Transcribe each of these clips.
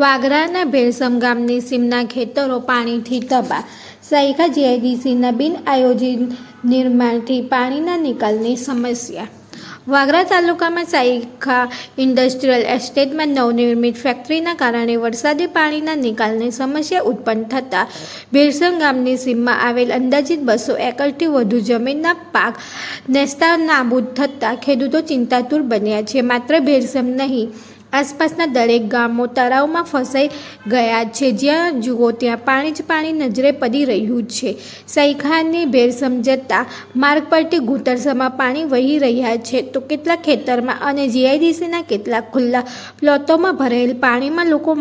વાગરાના ભેળસમ ગામની સીમના ખેતરો પાણીથી તબા સાયખા જીઆઈડીસીના બિન આયોજિત નિર્માણથી પાણીના નિકાલની સમસ્યા. વાગરા તાલુકામાં સાયખા ઇન્ડસ્ટ્રીયલ એસ્ટેટમાં નવનિર્મિત ફેક્ટરીના કારણે વરસાદી પાણીના નિકાલની સમસ્યા ઉત્પન્ન થતાં ભેળસમ ગામની સીમમાં આવેલ અંદાજિત બસો એકરથી વધુ જમીનના પાક નેસ્તા નાબૂદ થતાં ખેડૂતો ચિંતાતુર બન્યા છે. માત્ર ભેળસમ નહીં આસપાસના દરેક ગામો, તળાવમાં ફસાઈ ગયા છે. જ્યાં જુઓ ત્યાં પાણી જ પાણી નજરે પડી રહ્યું છે. સૈખાની ભેર સમજતા માર્ગ પરથી ઘૂંટરસામાં પાણી વહી રહ્યા છે. તો કેટલાક ખેતરમાં અને જીઆઈડીસીના કેટલાક ખુલ્લા પ્લોટોમાં ભરેલ પાણીમાં લોકો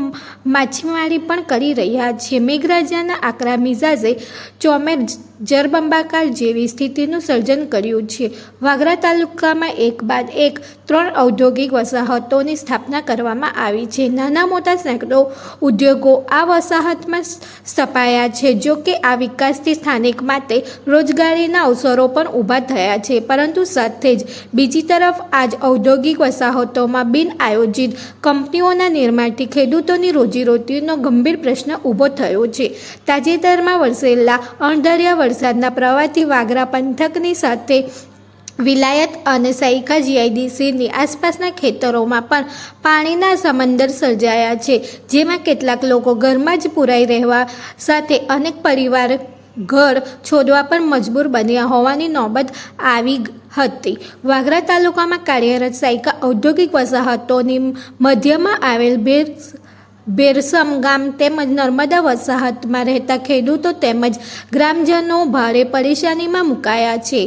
માછીમારી પણ કરી રહ્યા છે. મેઘરાજાના આકરા મિઝાજે ચોમેર જરબંબાકાર જેવી સ્થિતિનું સર્જન કર્યું છે. વાગરા તાલુકામાં એક બાદ એક, ત્રણ ઔદ્યોગિક વસાહતોની સ્થાપના કરવામાં આવી છે. નાના મોટા સેંકડો ઉદ્યોગો આ વસાહતમાં સ્થપાયા છે, જો કે આ વિકાસથી સ્થાનિક માટે રોજગારીના અવસરો પણ ઊભા થયા છે. પરંતુ સાથે જ બીજી તરફ આજ ઔદ્યોગિક વસાહતોમાં બિન આયોજિત કંપનીઓના નિર્માણથી ખેડૂતોની રોજીરોટીનો ગંભીર પ્રશ્ન ઊભો થયો છે. તાજેતરમાં વરસેલા અણધાર્યા વરસાદના પ્રવાહથી વાગરા પંથકની સાથે વિલાયત અને સૈખા જીઆઈડીસીની આસપાસના ખેતરોમાં પણ પાણીના સમંદર સર્જાયા છે, જેમાં કેટલાક લોકો ઘરમાં જ પુરાઈ રહેવા સાથે અનેક પરિવાર ઘર છોડવા પણ મજબૂર બન્યા હોવાની નોબત આવી હતી. વાગરા તાલુકામાં કાર્યરત સાયકા ઔદ્યોગિક વસાહતોની મધ્યમાં આવેલ બેર બેરસમ ગામ તેમજ નર્મદા વસાહતમાં રહેતા ખેડૂતો તેમજ ગ્રામજનો ભારે પરેશાનીમાં મુકાયા છે.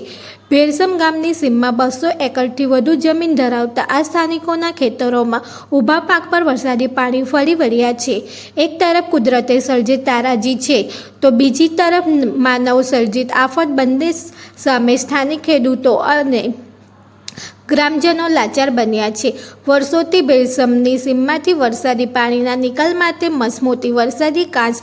ભેરસમ ગામની સીમમાં બસો એકરથી વધુ જમીન ધરાવતા આ સ્થાનિકોના ખેતરોમાં ઊભા પાક પર વરસાદી પાણી ફરી વળ્યા છે. એક તરફ કુદરતે સર્જિત તારાજી છે, તો બીજી તરફ માનવ સર્જિત આફત બંને સામે સ્થાનિક ખેડૂતો અને ગ્રામજનો લાચાર બન્યા છે. વર્ષોથી ભેળસમની સીમમાંથી વરસાદી પાણીના નિકાલ માટે મસમોટી વરસાદી કાંસ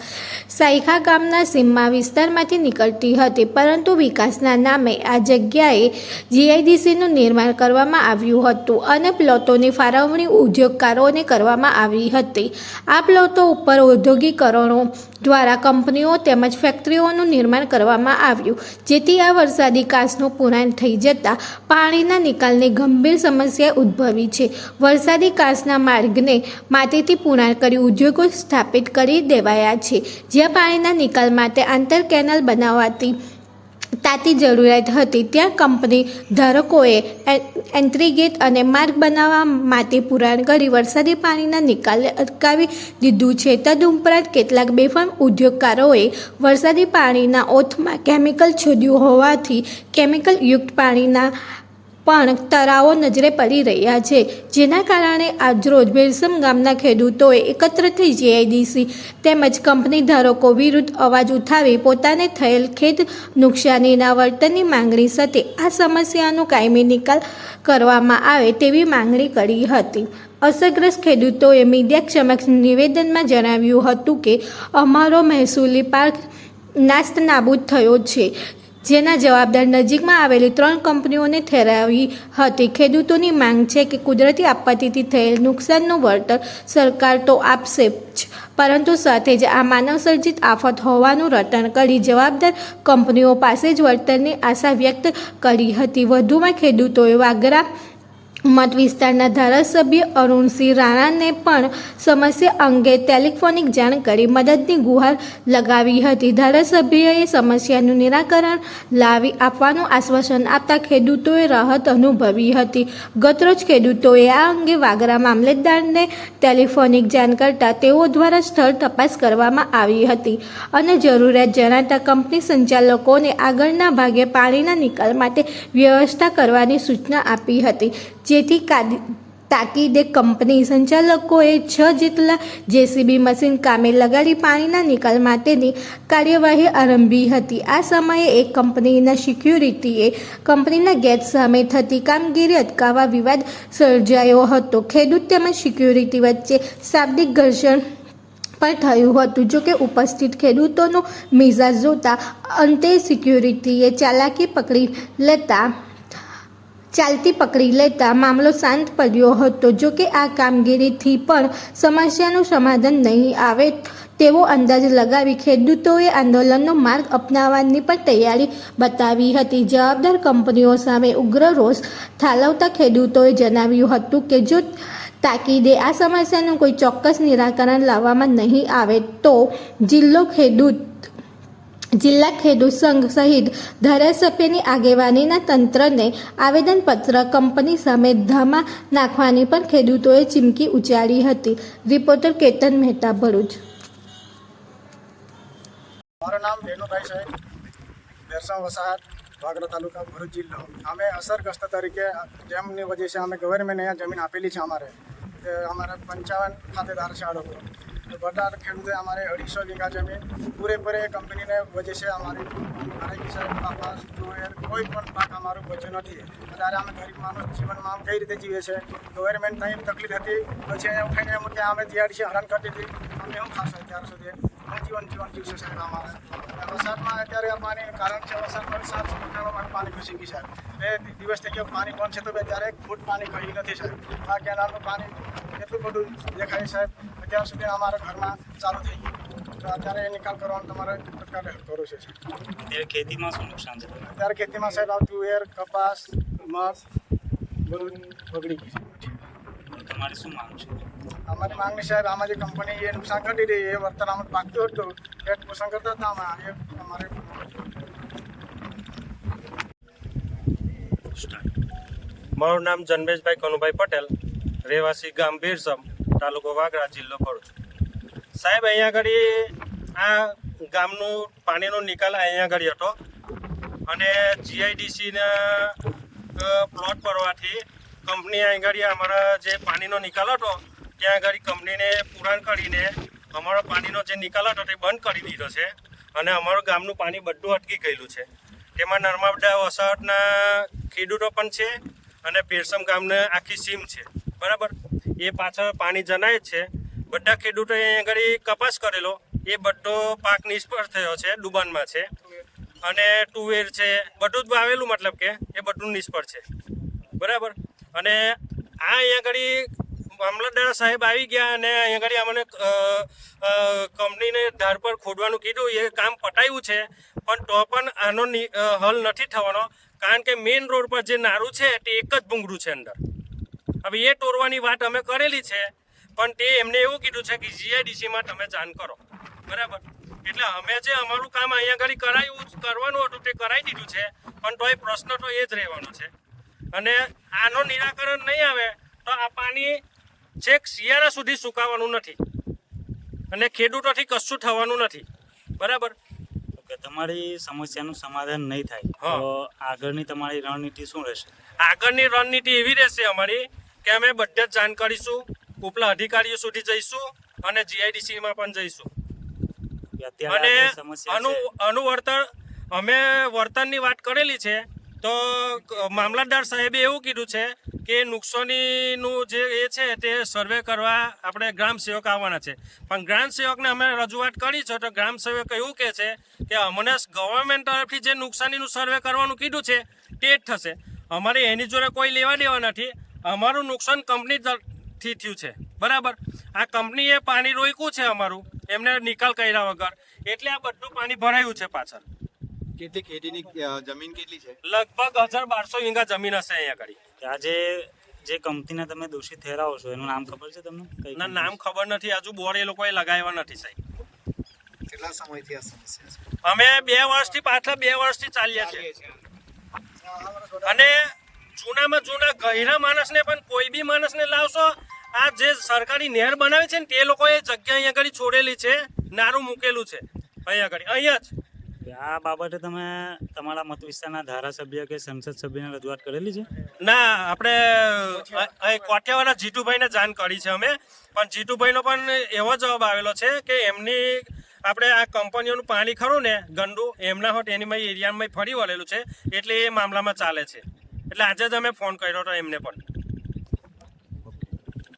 સાયખા ગામના સીમમાં વિસ્તારમાંથી નીકળતી હતી, પરંતુ વિકાસના નામે આ જગ્યાએ જીઆઈડીસીનું નિર્માણ કરવામાં આવ્યું હતું અને પ્લોટોની ફાળવણી ઉદ્યોગકારોને કરવામાં આવી હતી. આ પ્લોટો ઉપર ઔદ્યોગિકરણો દ્વારા કંપનીઓ તેમજ ફેક્ટરીઓનું નિર્માણ કરવામાં આવ્યું. જેથી આ વરસાદી કાચનું પુરાણ થઈ જતાં પાણીના નિકાલની ગંભીર સમસ્યા ઉદ્ભવી છે. વરસાદી કાચના માર્ગને માટીથી પુરાણ કરી ઉદ્યોગો સ્થાપિત કરી દેવાયા છે. જ્યાં પાણીના નિકાલ માટે આંતર કેનલ બનાવવાથી તાતી જરૂરિયાત હતી. ત્યાં કંપની ધારકોએ એન્ટ્રી ગેટ અને માર્ગ બનાવવા માટે પુરાણ કરી વરસાદી પાણીના નિકાલને અટકાવી દીધું છે. તદુપરાંત કેટલાક બેફામ ઉદ્યોગકારોએ વરસાદી પાણીના ઓથમાં કેમિકલ છોડ્યું હોવાથી કેમિકલ યુક્ત પાણીના પણ તરાઓ નજરે પડી રહ્યા છે. જેના કારણે આજરોજ ભેરસમ ગામના ખેડૂતોએ એકત્ર થઈ જીઆઈડીસી તેમજ કંપની ધારકો વિરુદ્ધ અવાજ ઉઠાવી પોતાને થયેલ ખેત નુકસાનીના વળતરની માંગણી સાથે આ સમસ્યાનો કાયમી નિકાલ કરવામાં આવે તેવી માંગણી કરી હતી. અસરગ્રસ્ત ખેડૂતોએ મીડિયા સમક્ષ નિવેદનમાં જણાવ્યું હતું કે, અમારો મહેસૂલી પાક નાસ્ત નાબૂદ થયો છે. જેના જવાબદાર નજીકમાં આવેલી ત્રણ કંપનીઓને ઠેરાવી હતી. ખેડૂતોની માંગ છે કે કુદરતી આપત્તિથી થયેલ નુકસાનનું વળતર સરકાર તો આપશે જ, પરંતુ સાથે જ આ માનવસર્જિત આફત હોવાનું રટણ કરી જવાબદાર કંપનીઓ પાસે જ વળતરની આશા વ્યક્ત કરી હતી. વધુમાં ખેડૂતોએ વાગરા મત વિસ્તારના ધારાસભ્ય અરુણસિંહ રાણાને પણ સમસ્યા અંગે ટેલિફોનિક જાણ કરી મદદની ગુહાર લગાવી હતી. ધારાસભ્યએ સમસ્યાનું નિરાકરણ લાવી આપવાનું આશ્વાસન આપતા ખેડૂતોએ રાહત અનુભવી હતી. ગતરોજ ખેડૂતોએ આ અંગે વાગરા મામલતદારને ટેલિફોનિક જાણ કરતા તેઓ દ્વારા સ્થળ તપાસ કરવામાં આવી હતી અને જરૂરિયાત જણાતા કંપની સંચાલકોને આગળના ભાગે પાણીના નિકાલ માટે વ્યવસ્થા કરવાની સૂચના આપી હતી. જેથી કાદી, તાકીદે કંપની સંચાલકોએ છ જેટલા જેસીબી મશીન કામે લગાડી પાણીના નિકાલ માટેની કાર્યવાહી આરંભી હતી. આ સમયે એક કંપનીના સિક્યુરિટીએ કંપનીના ગેટ સામે થતી કામગીરી અટકાવવા વિવાદ સર્જાયો હતો. ખેડૂત તેમજ સિક્યુરિટી વચ્ચે શાબ્દિક ઘર્ષણ પણ થયું હતું. જોકે ઉપસ્થિત ખેડૂતોનો મિજાજ જોતા અંતે સિક્યુરિટીએ ચાલાકી પકડી લેતા ચાલતી પકડી લેતા મામલો શાંત પડ્યો હતો. જો કે આ કામગીરીથી પણ સમસ્યાનું સમાધાન નહીં આવે તેવો અંદાજ લગાવી ખેડૂતોએ આંદોલનનો માર્ગ અપનાવવાની પણ તૈયારી બતાવી હતી. જવાબદાર કંપનીઓ સામે ઉગ્ર રોષ ઠાલવતા ખેડૂતોએ જણાવ્યું હતું કે, જો તાકીદે આ સમસ્યાનું કોઈ ચોક્કસ નિરાકરણ લાવવામાં નહીં આવે તો જિલ્લો ખેડૂત જિલ્લા ખેડૂત સંઘ સહિત ધારાસભ્યની આગેવાનીના તંત્રને આવેદનપત્ર કંપની સામે ધામા નાખવાની પણ ખેડૂતોએ ચીમકી ઉચ્ચારી હતી. રિપોર્ટર કેતન મહેતા, ભરૂચ. મારું નામ વેનુભાઈ સાહેબ બેરસા વસાહત, વાગરા તાલુકા ભરૂચ જિલ્લો. અમે અસરગ્રસ્ત તરીકે જેમની વજહ છે, અમે ગવર્મેન્ટ અહીંયા જમીન આપેલી છે અમારે. અમારા પંચાવન ખાતેદાર છે લોકો. તો બધા ખેડૂતે અમારે અઢીસો વીઘા જમીન પૂરેપૂરે કંપનીને વજે છે. અમારી મારે સાહેબ કપાસ તુવેર કોઈ પણ પાક અમારો બચ્યો નથી. અત્યારે અમે ગરીબ માણસ જીવનમાં આમ કઈ રીતે જીવીએ છીએ ગવર્મેન્ટ ત્યાં તકલીફ હતી. પછી અહીંયા ઉઠાઈને એમ કે અમે જીઆરડીસી હેરાન કરતી હતી. અમે શું ખાશું અત્યાર સુધી જીવન જીવન જીવશે સાહેબ અમારે. વરસાદમાં અત્યારે પાણી, કારણ છે વરસાદમાં સાત ફૂટમાં પાણી ઘૂસી ગયું સાહેબ. એ દિવસ થઈ ગયો પાણી બંધ છે તો બે, ત્યારે એક ફૂટ પાણી કહી નથી સાહેબ. આ કેનાલનું પાણી એટલું બધું દેખાય સાહેબ. અત્યાર સુધી અમારા ઘરમાં ચાલુ થઈ ગયું. તો અત્યારે એ નિકાલ કરવાનું તમારે તત્કાળ કરવું છે. અત્યારે ખેતીમાં શું નુકસાન છે? અત્યારે ખેતીમાં સાહેબ આ તુવેર કપાસ મગ બધું બગડી ગયું છે. તમારે શું માંગ છે? અમારી માંગણી સાહેબ આમાં જે કંપની એ નુકસાન કરી રહી એ વર્તન અમે પાકતું હતું. એ પોષણ કરતા હતા આમાં એ અમારે મારું નામ જન્મેશભાઈ કનુભાઈ પટેલ રહેવાસી ગામ બિરસમ. તાલુકો વાગરા જિલ્લો ભરૂચ. સાહેબ, અહીંયા આગળ આ ગામનું પાણીનો નિકાલ અહીંયા આગળ હતો અને જીઆઈડીસીના પ્લોટ પરવાથી કંપની આગળ અમારા જે પાણીનો નિકાલ હતો, ત્યાં આગળ કંપનીને પુરાણ કરીને અમારો પાણીનો જે નિકાલ હતો તે બંધ કરી દીધો છે અને અમારું ગામનું પાણી બધું અટકી ગયેલું છે. તેમાં નર્મદા વસાવટના ખેડૂતો પણ છે અને પેરસમ ગામને આખી સીમ છે. બરાબર? એ પાછળ પાણી જનાય છે. બધા ખેડૂતોએ અહીંયા આગળ કપાસ કરેલો. એ બધો પાક નિષ્ફળ થયો છે, ડુબાનમાં છે. અને ટુવેર છે, બધું જ વાવેલું મતલબ કે એ બધું નિષ્ફળ છે. બરાબર? અને આ અહીંયા આગળ મામલતદાર સાહેબ આવી ગયા અને અહીંયા આગળ અમને કંપનીને ધાર પર ખોદવાનું કીધું. એ કામ પટાયું છે, પણ તો પણ આનો હલ નથી થવાનો. કારણ કે મેઇન રોડ પર જે નારું છે, તે એક જ ભૂંગળું છે અંદર. હવે એ તોડવાની વાત અમે કરેલી છે પણ તે એમને એવું કીધું છે કે જીઆઈડીસીમાં તમે જાણ કરો. બરાબર? એટલે અમે જે અમારું કામ અહીંયા આગળ કરાયું કરવાનું હતું તે કરાવી દીધું છે પણ તો એ પ્રશ્ન તો એ જ રહેવાનો છે. અને આનો નિરાકરણ નહીં આવે તો આ પાણી છેક શિયાળા સુધી સુકાવાનું નથી. અને ખેડૂતોથી કશું થવાનું નથી. બરાબર? કે તમારી સમસ્યાનું સમાધાન નહીં થાય. તો આગળની તમારી રણનીતિ શું રહેશે? આગળની રણનીતિ એવી રહેશે અમારી કે અમે બધે જ જાણ કરીશું ઉપલા અધિકારીઓ સુધી જઈશું અને જીઆઈડીસીમાં પણ જઈશું. અને અનુ છે. અમે વર્તનની વાત કરેલી છે તો મામલતદાર સાહેબે એવું કીધું છે કે નુકસાનીનું જે એ છે તે સર્વે કરવા આપણે ગ્રામ સેવક આવવાના છે. પણ ગ્રામ સેવકને અમે રજૂઆત કરી છે તો ગ્રામ સેવક એવું કહે છે કે અમને ગવર્મેન્ટ તરફથી જે નુકસાનીનું સર્વે કરવાનું કીધું છે તે જ થશે. અમારે એની જોડે કોઈ લેવા દેવા નથી. અમારું નુકસાન કંપની થી થયું છે. બરાબર? આ કંપનીએ પાણી રોક્યું છે અમારું. એમને નિકાલ કર્યા વગર. એટલે આ બધું પાણી ભરાયું છે પાછળ. કેટલી ખેતીની જમીન કેટલી છે? લગભગ હજાર બારસો વીઘા જમીન હશે અહીંયા આગળ. કે આજે જે કંપનીને તમે દોષિત ઠેરાવો છો એનું નામ ખબર છે તમને? કઈ ના નામ ખબર નથી. હજુ બોર્ડ એ લોકોએ લગાવ્યા નથી સાહેબ. કેટલા સમયથી આ સમસ્યા છે? અમે બે વર્ષથી પાછલા બે વર્ષથી ચાલ્યા છે અને જૂનામાં જૂના ગહેરા માણસને પણ કોઈ બી માણસને લાવશો આ જે સરકારી નહેર બનાવી છે ને તે લોકોએ જગ્યા અહીંયા આગળ છોડેલી છે નારું મૂકેલું છે. અહીંયા આગળ અહીંયા જ. આ બાબતે તમે તમારા મત વિસ્તારના ધારાસભ્ય કે સંસદ સભ્યને રજૂઆત કરેલી છે? ના આપણે અહીં કોઠિયાવાળા જીતુભાઈને જાણ કરી છે અમે. પણ જીતુભાઈનો પણ એવો જવાબ આવેલો છે કે એમની આપણે આ કંપનીઓનું પાણી ખરું ને ગંદુ એમના હોટ એની એરિયામાં ફરી વળેલું છે એટલે એ મામલામાં ચાલે છે. એટલે આજે જ અમે ફોન કર્યો હતો એમને પણ.